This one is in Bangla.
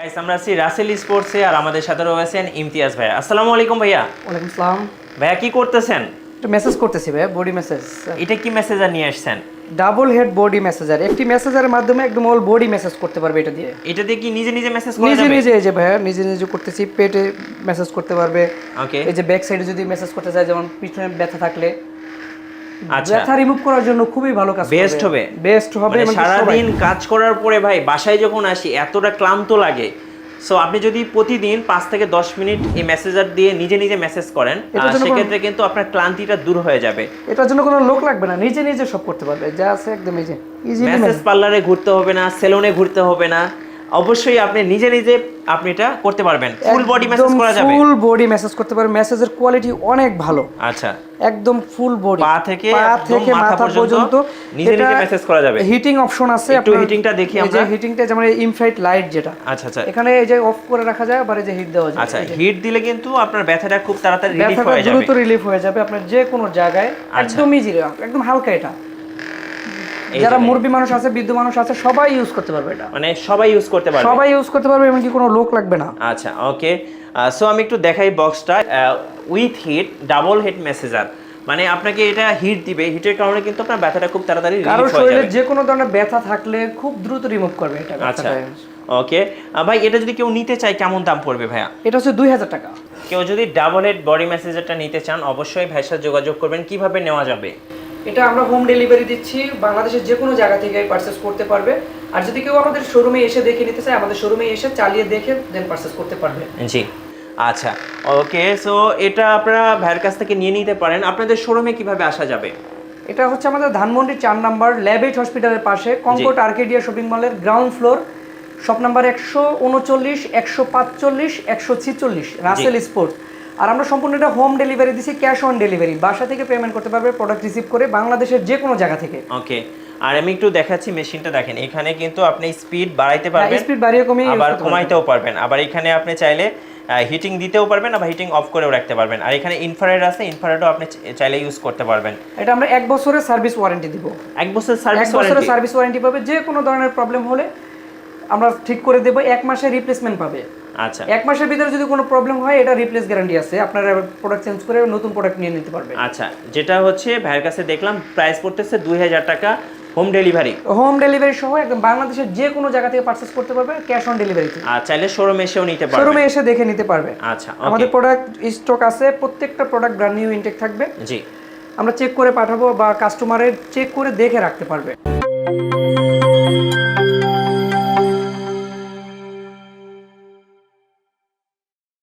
গাইস আমরা আছি রাসেল স্পোর্টসে আর আমাদের সাথে রয়েছেন ইমতিয়াজ ভাইয়া আসসালামু আলাইকুম ভাইয়া। ওয়ালাইকুম আসসালাম ভাইয়া কি করতেছেন? একটা মেসেজ করতেছি ভাই বডি মেসেজ এটা কি মেসেজার নিয়ে আসছেন? ডাবল হেড বডি মেসেজার একটি মেসেজারের মাধ্যমে একদম অল বডি মেসেজ করতে পারবে এটা দিয়ে। এটা দিয়ে কি নিজে নিজে মেসেজ করা নিজে নিজে এই যে ভাইয়া নিজে নিজে করতেছি পেটে মেসেজ করতে পারবে। ওকে এই যে ব্যাক সাইডে যদি মেসেজ করতে চায় যেমন পিছনে ব্যথা থাকলে ব্যথা রিমুভ করার জন্য খুবই ভালো কাজ Best হবে? বেস্ট হবে মানে কাজ করার পরে ভাই বাসায় যখন আসি এতটা ক্লান্ত লাগে। সো আপনি যদি প্রতিদিন পাঁচ থেকে দশ মিনিট এই মেসেজার দিয়ে নিজে নিজে মেসেজ করেন সেক্ষেত্রে কিন্তু আপনার ক্লান্তিটা দূর হয়ে যাবে। এটার জন্য কোনো লোক লাগবে না নিজে নিজে সব করতে পারবে। যা আছে একদম ইজি ইজিলি মেসেজ পার্লারে ঘুরতে হবে না সেলুনে ঘুরতে হবে না। অবশ্যই আপনি নিজে নিজে আপনি এটা করতে পারবেন। ফুল বডি মেসেজ করা যাবে। ফুল বডি মেসেজ করতে পারবে মেসেজের কোয়ালিটি অনেক ভালো। আচ্ছা। একদম ফুল বডি পা থেকে পা থেকে মাথা পর্যন্ত নিজে নিজে message করা যাবে। হিটিং অপশন আছে একটু হিটিংটা দেখি এই যে হিটিংটা যেমন ইনফ্রাইট লাইট যেটা। আচ্ছা আচ্ছা। এখানে এই যে অফ করে রাখা যায় আবার এই যে হিট দেওয়া যায়। আচ্ছা হিট দিলে কিন্তু আপনার ব্যথাটা খুব তাড়াতাড়ি রিলিফ হয়ে যাবে। দ্রুত রিলিফ হয়ে যাবে। আপনার যে কোনো জায়গায় আচ্ছা। একদম ইজি একদম হালকা এটা। যারা মুরবি মানুষ আছে বৃদ্ধ মানুষ আছে সবাই ইউজ করতে পারবে এটা। মানে সবাই ইউজ করতে পারবে। সবাই ইউজ করতে পারবে এমনকি কোনো লোক লাগবে না। আচ্ছা ওকে সো আমি একটু দেখাই বক্সটা with hit double hit messenger মানে আপনাকে এটা হিট দিবে। হিটের কারণে কিন্তু আপনার ব্যথাটা খুব তাড়াতাড়ি কারও রিলিফ হয়ে শরীরে যে কোনো ধরনের ব্যথা থাকলে খুব দ্রুত রিমুভ করবে এটা আচ্ছা ওকে ভাই এটা যদি কেউ নিতে চায় কেমন দাম পড়বে ভাইয়া? এটা হচ্ছে দুই হাজার টাকা। কেউ যদি ডাবল হেড বডি মেসেজারটা নিতে চান অবশ্যই ভাইয়ের সাথে যোগাযোগ করবেন। কীভাবে নেওয়া যাবে? এটা আমরা হোম ডেলিভারি দিচ্ছি বাংলাদেশের যে কোনো জায়গা থেকে পারচেস করতে পারবে। আর যদি কেউ আমাদের শোরুমে এসে দেখে নিতে চায় আমাদের শোরুমে এসে চালিয়ে দেখে দেন পারচেস করতে পারবে। জি। আচ্ছা ওকে সো এটা আপনারা ভাইয়ের কাছ থেকে নিয়ে নিতে পারেন। আপনাদের শোরুমে কীভাবে আসা যাবে? এটা হচ্ছে আমাদের ধানমন্ডি চার নাম্বার ল্যাবেট হসপিটালের পাশে কঙ্কট আর্কেডিয়া শপিং মলের গ্রাউন্ড ফ্লোর শপ নাম্বার একশো উনচল্লিশ একশো পাঁচচল্লিশ একশো ছিচল্লিশ রাসেল স্পোর্টস আর আমরা সম্পূর্ণ এটা হোম ডেলিভারি দিচ্ছি ক্যাশ অন ডেলিভারি বাসা থেকে পেমেন্ট করতে পারবে প্রোডাক্ট রিসিভ করে বাংলাদেশের যে কোনো জায়গা থেকে। ওকে আর আমি একটু দেখাচ্ছি মেশিনটা দেখেন এখানে কিন্তু আপনি স্পিড বাড়াইতে পারবেন স্পিড বাড়িয়ে কমিয়ে আবার কমাইতেও পারবেন। আবার এখানে আপনি চাইলে হিটিং দিতেও পারবেন আবার হিটিং অফ করেও রাখতে পারবেন। আর এখানে ইনফ্রারেড আছে ইনফ্রারেডও আপনি চাইলে ইউজ করতে পারবেন। এটা আমরা এক বছরের সার্ভিস ওয়ারেন্টি দিব। এক বছর এক সার্ভিস বছরের সার্ভিস ওয়ারেন্টি পাবে যে কোনো ধরনের প্রবলেম হলে আমরা ঠিক করে দেবো এক মাসের রিপ্লেসমেন্ট পাবে। আচ্ছা। এক মাসের ভিতরে যদি কোনো প্রবলেম হয় এটা রিপ্লেস গ্যারান্টি আছে। আপনারা প্রোডাক্ট চেঞ্জ করে নতুন প্রোডাক্ট নিয়ে নিতে পারবে আচ্ছা যেটা হচ্ছে ভাইয়ের কাছে দেখলাম প্রাইস পড়তেছে দুই হাজার টাকা হোম ডেলিভারি হোম ডেলিভারি সহ একদম বাংলাদেশের যে কোনো জায়গা থেকে পারচেস করতে পারবে ক্যাশ অন ডেলিভারি আর চাইলে শোরুমে এসেও নিতে পারবেন শোরুমে এসে দেখে নিতে পারবে। আচ্ছা আমাদের প্রোডাক্ট স্টক আছে প্রত্যেকটা প্রোডাক্ট ব্র্যান্ড নিউ ইনটেক থাকবে। জি। আমরা চেক করে পাঠাবো বা কাস্টমারের চেক করে দেখে রাখতে পারবে।